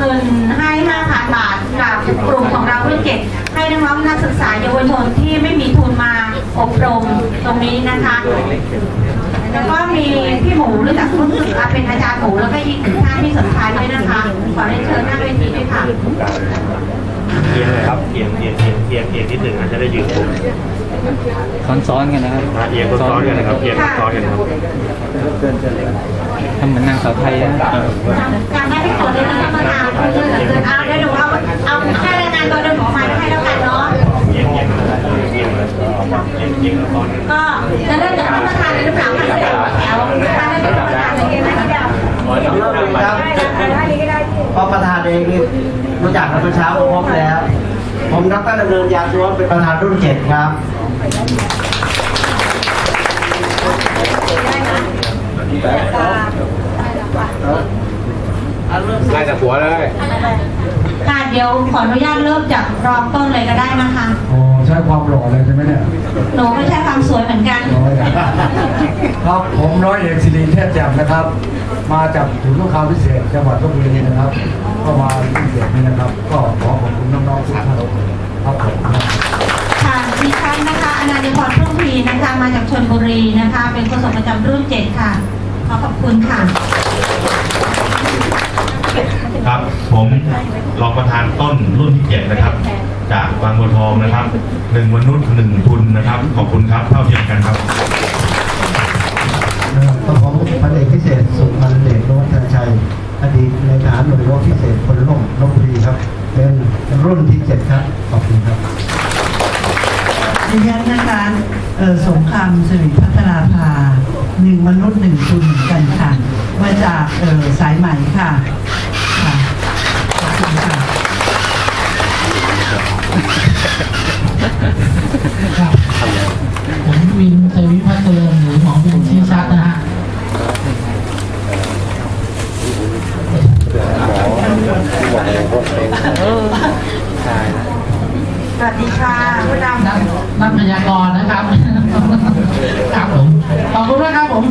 เงินให้ 5,000 บาทกับกลุ่มของเรารุ่นเจ็ดให้น้องๆนักศึกษาเยาวชนที่ไม่มีทุนมาอบรมตรงนี้นะคะ แล้วก็มีพี่หมูรู้จักรุ่นศึกเป็นอาจารย์หมูแล้วก็อีกหนึ่งท่านที่สนใจด้วยนะคะ ขอเรียนเชิญหน้าเวทีด้วยค่ะเอียงเลยครับเอียงเอียงเอียงเอียงเอียงนิดหนึ่งอาจจะได้ยืน ซ้อนๆกันนะครับอะเอียงซ้อนๆกันนะครับเอียงซ้อนๆกันนะครับทำเหมือนนางสาวไทยนะการได้ที่ขอเลยนะคะมาถามเพื่อนเหลือเกินเอาเดี๋ยวหนูเอาเอาแค่รายงานตัวเดินของไฟให้แล้วกันเนาะเอียงเอียงเอียงเลยเอียงเอียงซ้อนกันก็จะเริ่มจากท่านประธานเลยหรือเปล่าคะแถวแถวประธานได้เป็นประธานเลยไหมคะเดี๋ยวครับเพราะประธานเองนี่รู้จักกันเมื่อเช้าก็พบแล้ว ผมดรดำเนินยางชวนเป็นประธานรุ่นเจ็ดครับ ไล่จากหัวเลย ค่ะเดี๋ยวขออนุญาตเริ่มจากรองต้นเลยก็ได้นะคะโอ้ใช้ความหล่อเลยใช่ไหมเนี่ยหนูก็ใช้ความสวยเหมือนกัน ร้อยครับผมร้อยเอกสิริเทพแจ่มนะครับ มาจากศูนย์ลูกค้าพิเศษจังหวัดลบบุรีนะครับ ก็มาที่เกียรตินี้นะครับ ก็ขอขอบคุณน้องๆทุกท่านครับผม บุรีนะคะ เป็นโฆษกประจำรุ่นเจ็ดค่ะ ขอขอบคุณค่ะ ครับ ผมรองประธานต้นรุ่นที่เจ็ดนะครับ จากบางบัวทองนะครับหนึ่งมนุษย์หนึ่งทุนนะครับ ขอบคุณครับเท่าเทียมกันครับต้องของพันเอกพิเศษ สุพันเดชโนวัฒชัย อดีตในฐานหน่วยรบพิเศษพลร่มลบบุรีครับ เป็นรุ่นที่เจ็ดครับ ขอบคุณครับ ดิฉันนะคะเอ่อสงครามสิริพัฒนาภาหนึ่งมนุษย์หนึ่งทุนเหมือนกันค่ะมาจากเอ่อสายไหมค่ะค่ะขอบคุณค่ะผมวินเทวิพัฒน์เจริญหรือหมอวินชี้ชัดนะฮะสวัสดีค่ะผู้ นำนักนักพยากรณ์นะครับ ครับผม ขอบคุณมากครับผม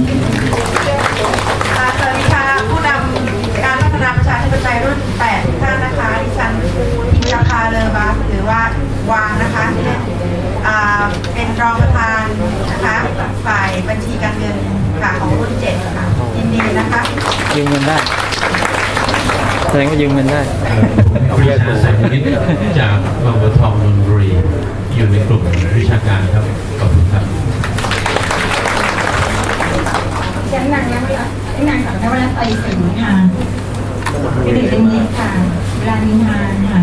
ค่ะสวัสดีค่ะผู้นำการพัฒนาประชาธิปไตยรุ่น8ทุกท่านนะคะดิฉันพิมยาภาเลอบัสหรือว่าวางนะคะที่เล่นอ่าเป็นรองประธานนะคะฝ่ายบัญชีการเงินค่ะของรุ่น7ค่ะยินดีนะคะยืมเงินได้แสดงว่ายืมเงินได้ปริชาสายนิตจากบางบัวทองนนทบุรี อยู่ในกลุ่มวิชาการครับ ขอบคุณครับฉันนางนวรัตน์นางสาวนวรัตน์ไตรสิงห์ค่ะกระดิ่งเป็นยินค่ะเวลานิฮานค่ะ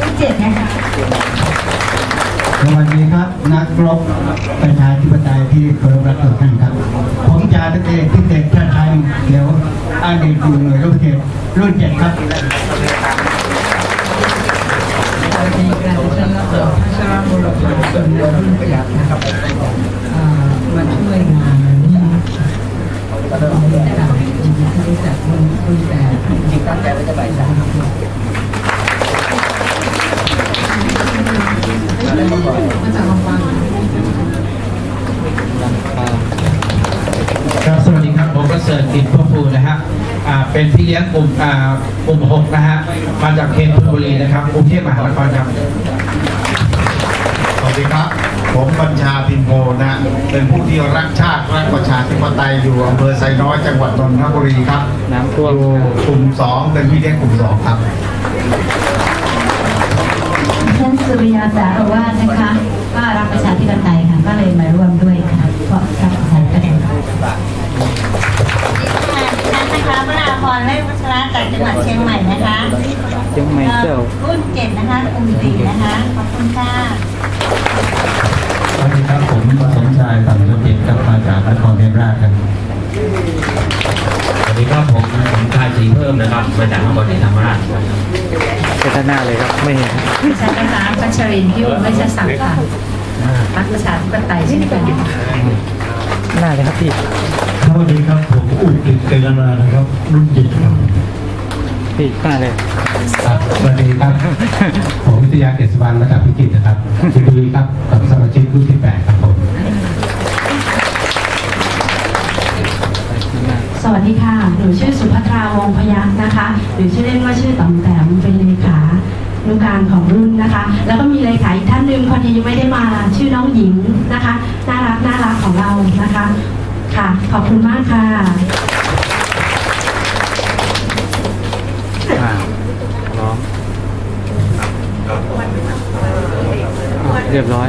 รุ่นเจ็ดนะคะสวัสดีครับ นักรบประชาธิปไตยที่เคารพรักทุกท่านครับ ผมจ่าตเอกพิเศษชาติไทยเดี๋ยวอดีตอยู่หน่วยรบพิเศษรุ่นเจ็ดครับ สวัสดีค่ะดิฉันรัตน์พัชรบุ รพาเป็นรุ่นเจ็ดนะครับมาช่วยงานนี้ก็มีแต่ยินดีที่รู้จักรุ่นรุ่นแปดจริงตั้งใจว่าจะไปสามมาจากลำปางครับสวัสดีครับผมประเสริฐกิจพ่อภูนะฮะอ่าเป็นพี่เลี้ยงกลุ่มอ่ากลุ่มหกนะฮะมาจากเขตธนบุรีนะครับกรุงเทพมหานครครับ ดีครับ ผมบัญชาพิมโพนะ เป็นผู้ที่รักชาติรักประชาธิปไตยอยู่อำเภอไซน้อยจังหวัดนนทบุรีครับน้ำท่วมอยู่กลุ่มสองเป็นพี่เลี้ยงกลุ่มสองครับฉันสุริยาสารวาสนะคะก็รักประชาธิปไตยค่ะก็เลยมาร่วมด้วยค่ะเพราะรักประชาธิปไตยฉันนะคะวราพรเล่วัชระจากจังหวัดเชียงใหม่นะคะเชียงใหม่เจ้ารุ่นเจ็ดนะคะกลุ่มสี่นะคะ ขอบคุณค่ะ สวัสดีครับผมสมชายสังเกตกับมาจากนครเทพราชครับสวัสดีครับผมผมชายสีเพิ่มนะครับมาจากนครศรีธรรมราชเป็นด้านหน้าเลยครับไม่เห็นดิฉันนะคะพัชรินพิวไม่ใช่สังค่ะรักประชาธิปไตยเช่นกันหน้าเลยครับพี่สวัสดีครับผมอุกิจเกยนานะครับ รุ่นเจ็ดครับ พี่หน้าเลยสวัสดีครับ ผมวิทยาเกษวรรณมาจากพิจิตรนะครับยินดีครับกับสมาชิกรุ่นที่แปดครับผมสวัสดีค่ะ หนูชื่อสุภัทราวงศ์พยัคฆ์นะคะ หรือชื่อเล่นว่าชื่อต๋อมแต้มเป็นเลขานุการของรุ่นนะคะ แล้วก็มีเลขาอีกท่านหนึ่งพอดียังไม่ได้มา ชื่อน้องหญิงนะคะ น่ารักน่ารักของเรานะคะ ค่ะ ขอบคุณมากค่ะ อ่าร้อง เรียบร้อย